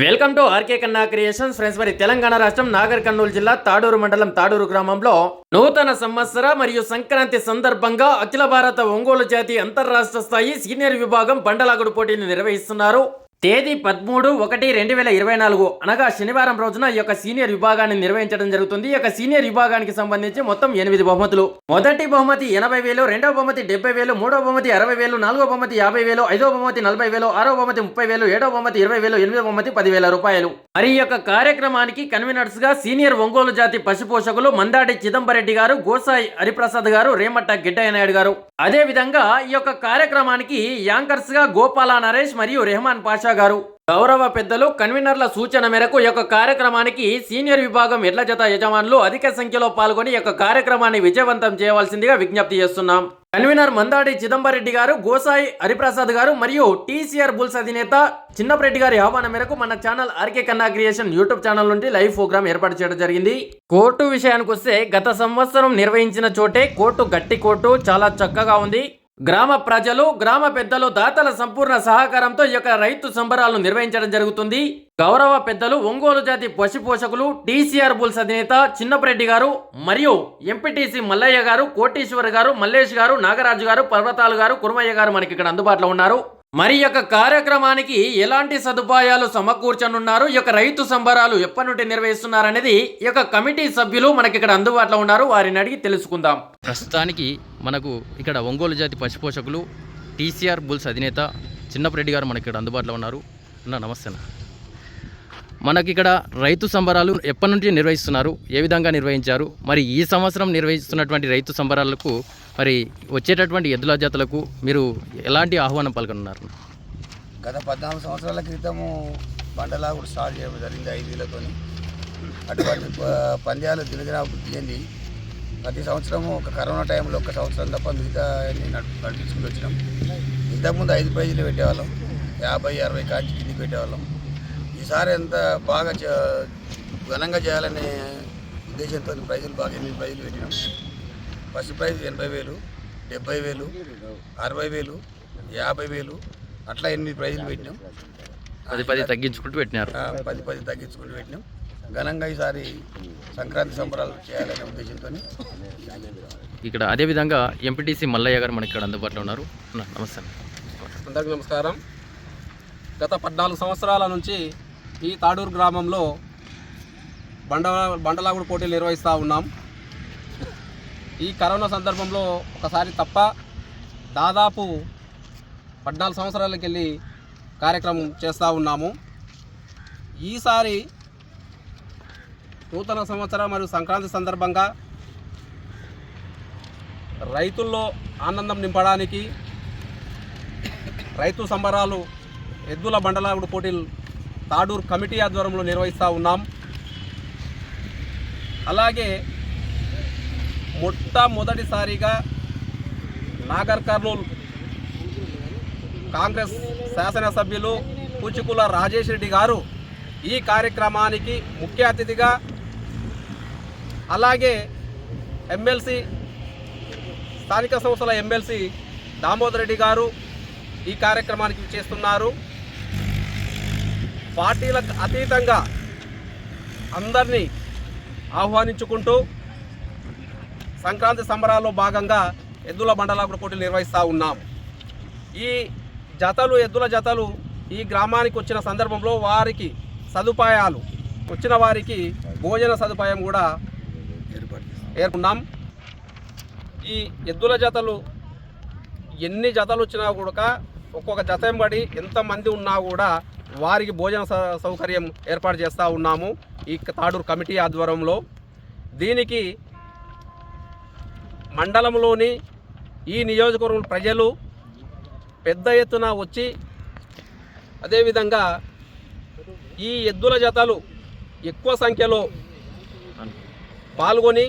Welcome to RK Kanna creations. Friends మరి తెలంగాణ రాష్ట్రం నాగర్ కర్నూలు జిల్లా తాడూరు మండలం తాడూరు గ్రామంలో నూతన సంవత్సర మరియు సంక్రాంతి సందర్భంగా అఖిల భారత ఒంగోలు జాతి అంతర్రాష్ట్ర స్థాయి సీనియర్ విభాగం బండలాగుడు పోటీని నిర్వహిస్తున్నారు. తేదీ పదమూడు ఒకటి రెండు వేల ఇరవై నాలుగు. అనగా శనివారం రోజున ఈ యొక్క సీనియర్ విభాగాన్ని నిర్వహించడం జరుగుతుంది. ఈ యొక్క సీనియర్ విభాగానికి సంబంధించి మొత్తం ఎనిమిది బహుమతులు. మొదటి బహుమతి ఎనభై వేలు రెండవ బహుమతి డెబ్బై వేలు మూడవ బహుమతి అరవై వేలు నాలుగో బహుమతి యాభై వేలు ఐదో బహుమతి నలభై వేలు ఆరో బహుమతి ముప్పై వేలు ఏడో బహుమతి ఇరవై వేలు ఎనిమిదో బహుమతి పదివేల రూపాయలు. మరి ఈ యొక్క కార్యక్రమానికి కన్వీనర్స్గా సీనియర్ ఒంగోలు జాతి పశు పోషకులు మందాడి చిదంబరెడ్డి గారు గోసాయి హరిప్రసాద్ గారు రేమట్ట గిడ్డయ్య నాయుడు గారు. అదే విధంగా ఈ యొక్క కార్యక్రమానికి యాంకర్స్గా గోపాల నరేష్ మరియు రెహమాన్ పాషా గారు. గౌరవ పెద్దలు కన్వీనర్ల సూచన మేరకు యొక్క కార్యక్రమానికి సీనియర్ విభాగం ఎడ్ల జత యజమానులు అధిక సంఖ్యలో పాల్గొని యొక్క కార్యక్రమాన్ని విజయవంతం చేయవలసిందిగా విజ్ఞప్తి చేస్తున్నాం. కన్వీనర్ మందాడి చిదంబరెడ్డి గారు గోసాయి హరిప్రసాద్ గారు మరియు టీసీఆర్ బుల్స్ అధినేత చిన్నప్రెడ్డి గారి ఆహ్వానం మేరకు మన channel RK Kanna creation YouTube channel నుండి లైవ్ ప్రోగ్రామ్ ఏర్పాటు చేయడం జరిగింది. కోర్టు విషయానికి వస్తే గత సంవత్సరం నిర్వహించిన చోటే కోర్టు గట్టి కోర్టు చాలా చక్కగా ఉంది. గ్రామ ప్రజలు గ్రామ పెద్దలు దాతల సంపూర్ణ సహకారంతో ఈ యొక్క రైతు సంబరాలను నిర్వహించడం జరుగుతుంది. గౌరవ పెద్దలు ఒంగోలు జాతి పశు పోషకులు టీసీఆర్ బుల్స్ అధినేత చిన్నపరెడ్డి గారు మరియు ఎంపీటీసీ మల్లయ్య గారు కోటేశ్వర్ గారు మల్లేష్ గారు నాగరాజు గారు పర్వతాలు గారు కురుమయ్య గారు మనకి ఇక్కడ అందుబాటులో ఉన్నారు. మరి యొక్క కార్యక్రమానికి ఎలాంటి సదుపాయాలు సమకూర్చనున్నారు? ఈ యొక్క రైతు సంబరాలు ఎప్పటి నుండి నిర్వహిస్తున్నారనేది ఈ యొక్క కమిటీ సభ్యులు మనకి ఇక్కడ అందుబాటులో ఉన్నారు. వారిని అడిగి తెలుసుకుందాం. ప్రస్తుతానికి మనకు ఇక్కడ ఒంగోలు జాతి పశుపోషకులు టీసీఆర్ బుల్స్ అధినేత చిన్నపరెడ్డి గారు మనకి ఇక్కడ అందుబాటులో ఉన్నారు. అన్న నమస్తే మనకి ఇక్కడ రైతు సంబరాలు ఎప్పటి నుండి నిర్వహిస్తున్నారు ఏ విధంగా నిర్వహించారు మరి ఈ సంవత్సరం నిర్వహిస్తున్నటువంటి రైతు సంబరాలకు మరి వచ్చేటటువంటి ఎద్దుల జాతులకు మీరు ఎలాంటి ఆహ్వానం పలకనున్నారు గత పద్నాలుగు సంవత్సరాల క్రితము బండలాగుడు స్టార్ట్ చేయడం జరిగింది ఐదు అటువంటి ప- పంద్యాలు దినదిన అభివృద్ధి చెంది ప్రతి సంవత్సరము ఒక కరోనా టైంలో ఒక సంవత్సరం తప్ప మిగతా నడిపించుకుని వచ్చినాం. ఇంతకుముందు ఐదు పేజీలు పెట్టేవాళ్ళం యాభై అరవై కాంచి కిందికి పెట్టేవాళ్ళం. ఈసారి ఎంత బాగా చే- ఘనంగా చేయాలనే ఉద్దేశంతో ప్రైజులు బాగా ఎనిమిది ప్రైజులు పెట్టినాం. ఫస్ట్ ప్రైజ్ ఎనభై వేలు డెబ్బై వేలు అరవై వేలు యాభై వేలు అట్లా ఎనిమిది ప్రైజులు పెట్టినాం. పది పది తగ్గించుకుంటూ పెట్టినారు. పది పది తగ్గించుకుంటూ పెట్టినాం. ఘనంగా ఈసారి సంక్రాంతి సంబరాలు చేయాలనే ఉద్దేశంతో ఇక్కడ అదేవిధంగా ఎంపీటీసీ మల్లయ్య గారు మనకి ఇక్కడ అందుబాటులో ఉన్నారు. నమస్తే. అందరికీ నమస్కారం. గత పద్నాలుగు సంవత్సరాల నుంచి ఈ తాడూరు గ్రామంలో బండ బండలాగుడు పోటీలు నిర్వహిస్తూ ఉన్నాం. ఈ కరోనా సందర్భంలో ఒకసారి తప్ప దాదాపు పద్నాలుగు సంవత్సరాలకి వెళ్ళి కార్యక్రమం చేస్తూ ఉన్నాము. ఈసారి నూతన సంవత్సరం మరియు సంక్రాంతి సందర్భంగా రైతుల్లో ఆనందం నింపడానికి రైతు సంబరాలు ఎద్దుల బండలాగుడు పోటీలు తాడూరు కమిటీ ఆధ్వర్యంలో నిర్వహిస్తూ ఉన్నాం. అలాగే మొట్టమొదటిసారిగా నాగర్ కర్నూల్ కాంగ్రెస్ శాసనసభ్యులు పూచుకుల రాజేష్ రెడ్డి గారు ఈ కార్యక్రమానికి ముఖ్య అతిథిగా అలాగే ఎమ్మెల్సీ స్థానిక సంస్థల ఎమ్మెల్సీ దామోదర్ రెడ్డి గారు ఈ కార్యక్రమానికి చేస్తున్నారు. పార్టీలకు అతీతంగా అందరినీ ఆహ్వానించుకుంటూ సంక్రాంతి సంబరాల్లో భాగంగా ఎద్దుల బండలాకుడు పోటీలు నిర్వహిస్తూ ఉన్నాం. ఈ జతలు ఎద్దుల జతలు ఈ గ్రామానికి వచ్చిన సందర్భంలో వారికి సదుపాయాలు వచ్చిన వారికి భోజన సదుపాయం కూడా ఏర్పడినాం ఈ ఎద్దుల జతలు ఎన్ని జతలు వచ్చినా కూడా ఒక్కొక్క జతంబడి ఎంతమంది ఉన్నా కూడా వారికి భోజన స- సౌకర్యం ఏర్పాటు చేస్తూ ఉన్నాము ఈ తాడూరు కమిటీ ఆధ్వర్యంలో. దీనికి మండలంలోని ఈ నియోజకవర్గం ప్రజలు పెద్ద ఎత్తున వచ్చి అదేవిధంగా ఈ ఎద్దుల జతలు ఎక్కువ సంఖ్యలో పాల్గొని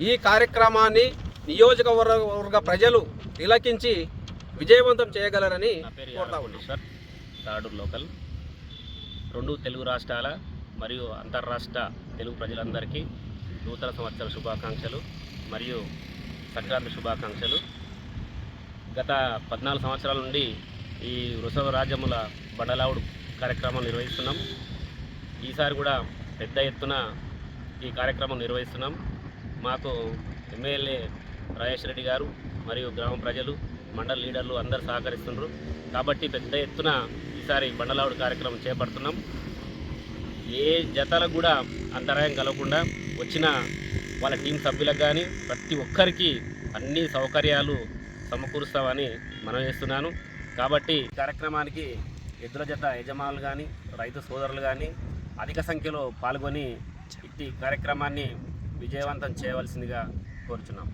ఈ కార్యక్రమాన్ని నియోజకవర్గ ప్రజలు తిలకించి విజయవంతం చేయగలరని కోరుతా ఉన్నాం. Sir Tadur local. రెండు తెలుగు రాష్ట్రాల మరియు అంతర్రాష్ట్ర తెలుగు ప్రజలందరికీ నూతన సంవత్సర శుభాకాంక్షలు మరియు సంక్రాంతి శుభాకాంక్షలు. గత పద్నాలుగు సంవత్సరాల నుండి ఈ వృషభ రాజ్యముల బండలావుడు కార్యక్రమం నిర్వహిస్తున్నాం. ఈసారి కూడా పెద్ద ఎత్తున ఈ కార్యక్రమం నిర్వహిస్తున్నాం. మాకు ఎమ్మెల్యే రాజేష్ రెడ్డి గారు మరియు గ్రామ ప్రజలు మండల లీడర్లు అందరు సహకరిస్తున్నారు కాబట్టి పెద్ద ఎత్తున ఈసారి బండలావుడు కార్యక్రమం చేపడుతున్నాం. ఏ జతలకు కూడా అంతరాయం కలగకుండా వచ్చిన వాళ్ళ టీం సభ్యులకు కానీ ప్రతి ఒక్కరికి అన్ని సౌకర్యాలు సమకూరుస్తామని మనం చేస్తున్నాను. కాబట్టి కార్యక్రమానికి ఎద్దుల జత యజమానులు కానీ రైతు సోదరులు కానీ అధిక సంఖ్యలో పాల్గొని ఇట్టి కార్యక్రమాన్ని విజయవంతం చేయవలసిందిగా కోరుచున్నాం.